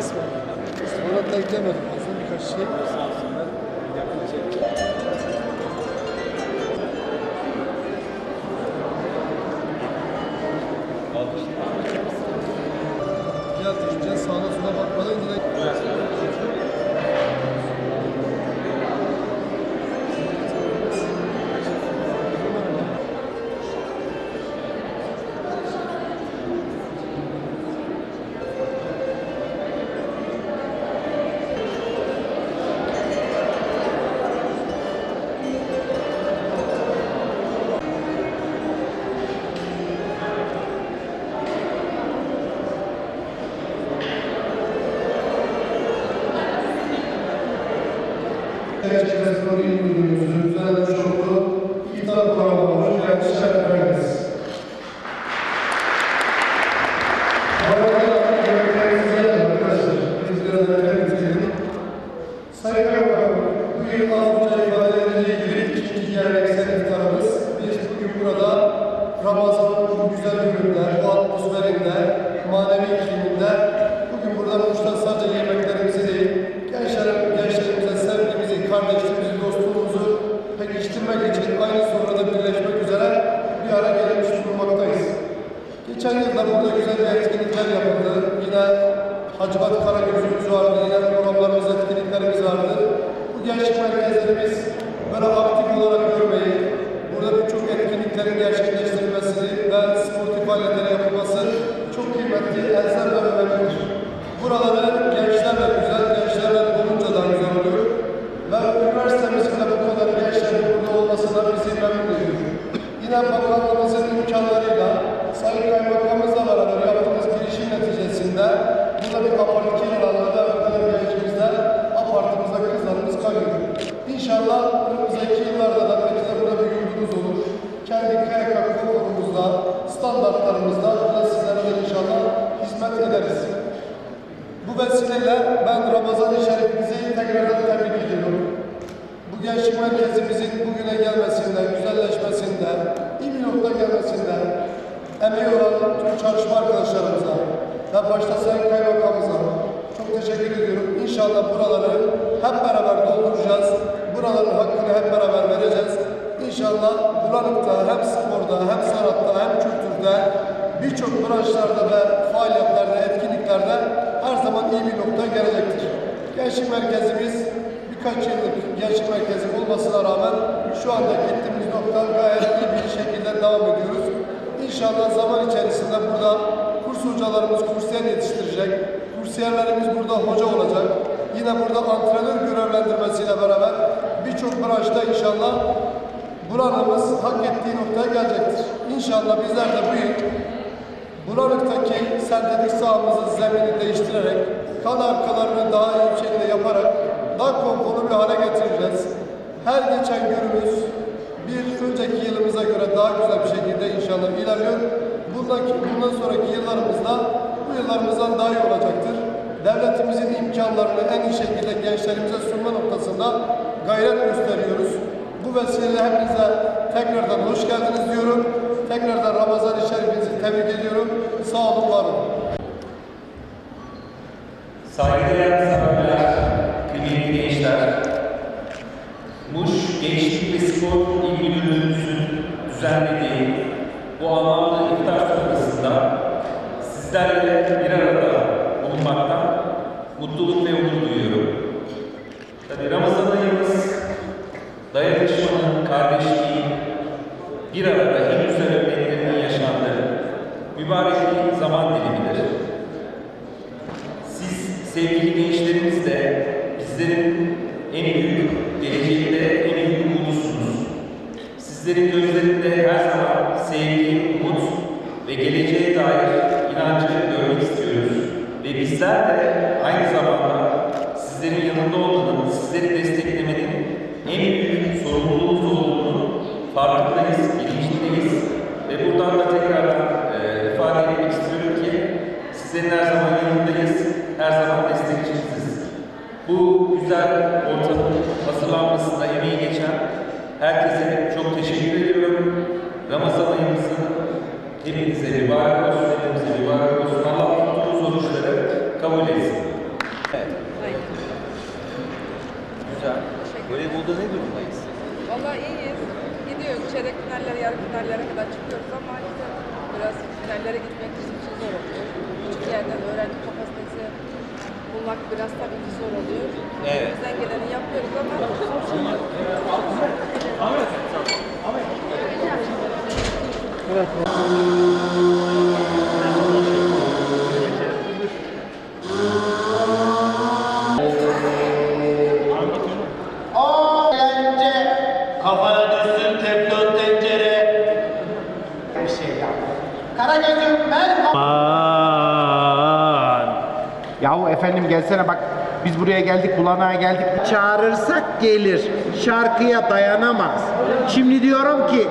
kısmen. İstihbarat da eklemedim. Fazla birkaç şey. Sağ olsunlar. Yakın çek. Fiyat deyince sağına sola bakmadan direkt İl Müdürlüğümüzün düzenlemiş olduğu iftar programı yani şeref Hacivat Karagöz'ümüz vardı, yine programlarımız, etkinliklerimiz vardı. Bu gençlik merkezlerimiz böyle aktif olarak görmeyi, burada birçok etkinliklerin gerçekleştirilmesini ve sportif faaliyetlerin yapılması çok kıymetli, elzem ve önemlidir. Buraları gençlerle güzel, gençlerle dolunca daha güzel oluyor. Ve üniversitemizin de bu kadar gençlerin burada olmasına bizi memnun ediyor. Yine bakanlığımızın Vesileyle ben Ramazan-ı Şerifimizi tekrardan tebrik ediyorum. Bu gençlik merkezimizin bugüne gelmesinde, güzelleşmesinde, iyi bir nokta gelmesinde emeği olan tüm çalışma arkadaşlarımıza ve başta Sayın Kaymakamımıza çok teşekkür ediyorum. İnşallah buraları hep beraber dolduracağız. Buraların hakkını hep beraber vereceğiz. İnşallah Bulanık'ta hem sporda hem sanatta hem kültürde birçok branşlarda ve faaliyetlerde, etkinliklerde her zaman iyi bir nokta gelecektir. Gençlik merkezimiz birkaç yıllık gençlik merkezi olmasına rağmen şu anda gittiğimiz nokta gayet iyi bir şekilde devam ediyoruz. İnşallah zaman içerisinde burada kurs hocalarımız kursiyer yetiştirecek. Kursiyerlerimiz burada hoca olacak. Yine burada antrenör görevlendirmesiyle beraber birçok branşta inşallah buranımız hak ettiği noktaya gelecektir. İnşallah bizler de bu Bulanık'taki sentetik sahamızın zeminini değiştirerek, kan arkalarını daha iyi şekilde yaparak daha konforlu bir hale getireceğiz. Her geçen günümüz bir önceki yılımıza göre daha güzel bir şekilde inşallah ilerliyor. Bundan, bundan sonraki yıllarımızda bu yıllarımızdan daha iyi olacaktır. Devletimizin imkanlarını en iyi şekilde gençlerimize sunma noktasında gayret gösteriyoruz. Bu vesileyle hepinize tekrardan hoş geldiniz diyorum. Tekrardan Ramazan-ı Şerifinizi tebrik ediyorum. Sağ olun, var olun. Saygıdeğer misafirler, kıymetli gençler, Muş Gençlik ve Spor İl Müdürlüğümüzün düzenlediği bu anlamlı iftar sofrasında sizlerle bir arada bulunmaktan mutluluk ve onur duyuyorum. Tabi Ramazan ayımız dayanışmanın, kardeşliğin, bir arada en güzel örneklerinin yaşandığı mübarek bir zaman dilimidir. Sevgili gençlerimiz de bizlerin en büyük, geleceğinde en büyük umudusunuz. Sizlerin gözlerinde her zaman sevgi, umut ve geleceğe dair inancı görmek istiyoruz. Ve bizler de aynı zamanda sizlerin yanında olmanın, sizleri desteklemenin en büyük sorumluluğumuz olduğunu farkındayız, bilincindeyiz. Ve buradan da tekrardan e, ifade etmek istiyorum ki sizlerin her zaman yanındayız, her zaman destekçiniziz. Bu güzel ortamın hazırlanmasında emeği geçen herkese çok teşekkür ediyorum. Ramazan ayımızın hepinize mübarek olsun, hepimize mübarek olsun. Allah tuttuğumuz oruçları kabul etsin. Evet. Aynen. Güzel. Voleybolda ne durumdayız? Vallahi iyiyiz. Gidiyoruz. Çeyrek finallere, yarı finallere kadar çıkıyoruz ama işte biraz finallere gitmek bizim için zor oluyor. Küçük yerden öğrenci kapasitesi bulmak biraz tabii ki zor oluyor. Evet. Bizden geleni yapıyoruz ama O Yahu efendim gelsene bak biz buraya geldik bulanağa geldik. Çağırırsak gelir. Şarkıya dayanamaz. Şimdi diyorum ki